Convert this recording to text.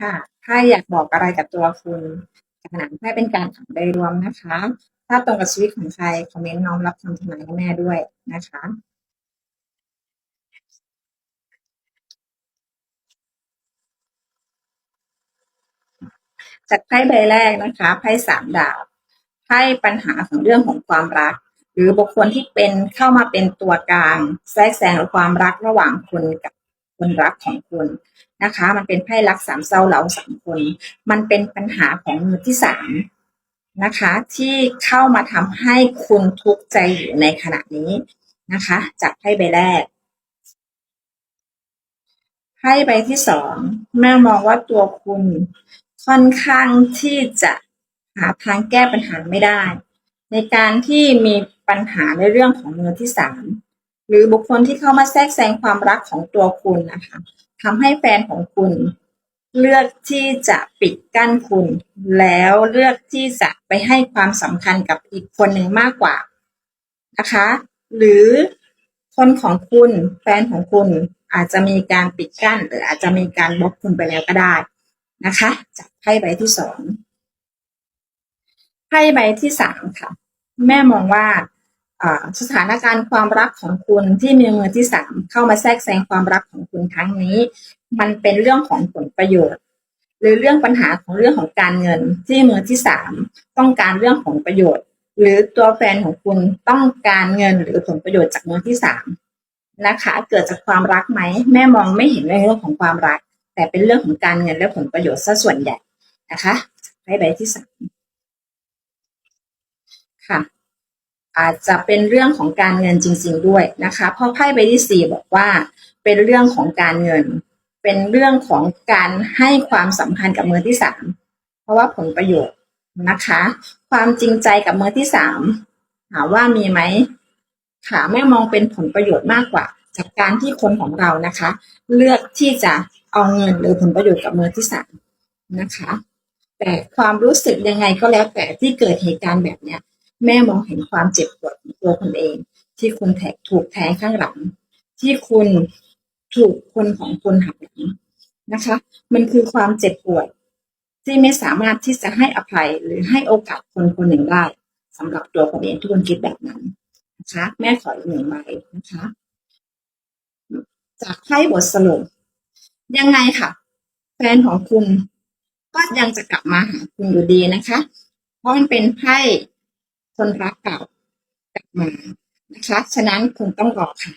ค่ะ ถ้าอยากบอกอะไรกับตัวคุณจากหนังแค่เป็นการอ่านโดยรวมนะคะ ถ้าตรงกับชีวิตของใครคอมเมนต์น้อมรับคำทำนายให้แม่ด้วยนะคะ จากไพ่ใบแรกนะคะไพ่สามดาบไพ่ปัญหาของเรื่องของความรัก หรือบุคคลที่เป็นเข้ามาเป็นตัวกลาง แทรกแซงความรักระหว่างคุณกับ คนรักของคุณนะคะ มันเป็นไพ่รักสามเศร้าเหลาสามคน มันเป็นปัญหาของมือที่สามนะคะ ที่เข้ามาทำให้คุณทุกข์ใจอยู่ในขณะนี้นะคะ จากไพ่ใบแรกไพ่ใบที่สองแม่มองว่าตัวคุณค่อนข้างที่จะหาทางแก้ปัญหาไม่ได้ ในการที่มีปัญหาในเรื่องของมือที่สาม หรือบุคคลที่เข้ามาแทรกแซงความรักของตัวคุณนะคะทำให้แฟนของคุณ เลือกที่จะปิดกั้นคุณ แล้วเลือกที่จะไปให้ความสำคัญกับอีกคนหนึ่งมากกว่านะคะ หรือคนของคุณแฟนของคุณอาจจะมีการปิดกั้น หรืออาจจะมีการบล็อกคุณไปแล้วก็ได้นะคะจากไพ่ใบที่สองไพ่ใบที่สามค่ะ แม่มองว่า สถานการณ์ความรักของคุณที่มีมือที่สามเข้ามาแทรกแซงความรักของคุณครั้งนี้ มันเป็นเรื่องของผลประโยชน์ หรือเรื่องปัญหาของเรื่องของการเงินที่มือที่สามต้องการเรื่องของประโยชน์ หรือตัวแฟนของคุณต้องการเงินหรือผลประโยชน์จากมือที่สามนะคะ เกิดจากความรักไหมแม่มองไม่เห็นในเรื่องของความรัก แต่เป็นเรื่องของการเงินและผลประโยชน์ซะส่วนใหญ่นะคะไพ่ใบที่สามค่ะ อาจจะเป็นเรื่องของการเงินจริง ๆ ด้วยนะคะเพราะไพ่ใบที่สี่บอกว่าเป็นเรื่องของการเงิน เป็นเรื่องของการให้ความสัมพันธ์กับมือที่สามเพราะว่าผลประโยชน์นะคะ ความจริงใจกับมือที่สามถามว่ามีไหมค่ะแม่มองเป็นผลประโยชน์มากกว่า จากการที่คนของเรานะคะ เลือกที่จะเอาเงินหรือผลประโยชน์กับมือที่สามนะคะ แต่ความรู้สึกยังไงก็แล้วแต่ที่เกิดเหตุการณ์แบบเนี้ย แม่มองเห็นความเจ็บปวดของตัวคุณเอง ที่คุณแทกถูกแทงข้างหลัง ที่คุณถูกคนของคุณหักหลังนะคะ มันคือความเจ็บปวด ที่ไม่สามารถที่จะให้อภัยหรือให้โอกาสคนคนหนึ่งได้สำหรับตัวคนเองทุกคนคิดแบบนั้นนะคะแม่ขออีกหนึ่งใบนะคะ จากไพ่บทสรุปยังไงค่ะ แฟนของคุณก็ยังจะกลับมาหาคุณอยู่ดีนะคะ เพราะมันเป็นไพ่ คนรักเก่ากลับมานะคะ ฉะนั้นคงต้องรอค่ะ